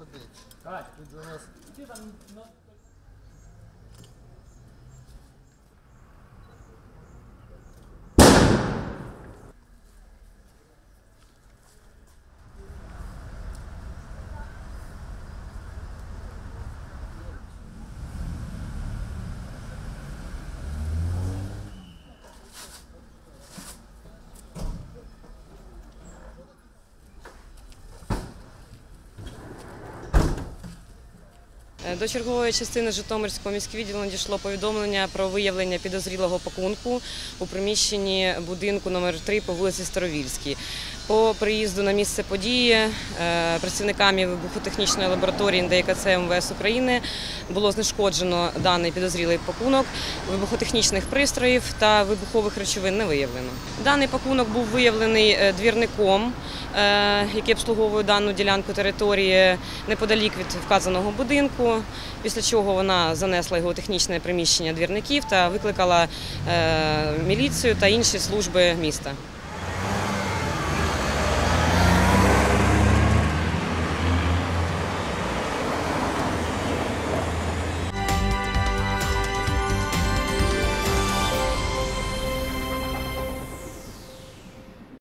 ходити. Тут за нас До чергової частини Житомирського міського відділу надійшло повідомлення про виявлення підозрілого пакунку у приміщенні будинку номер 3 по вулиці Старовільській. По приїзду на місце події е, працівниками вибухотехнічної лабораторії НДКЦ МВС України було знешкоджено даний підозрілий пакунок. Вибухотехнічних пристроїв та вибухових речовин не виявлено. Даний пакунок був виявлений е, двірником, е, який обслуговує дану ділянку території неподалік від вказаного будинку. Після чого вона занесла його технічне приміщення двірників та викликала міліцію та інші служби міста.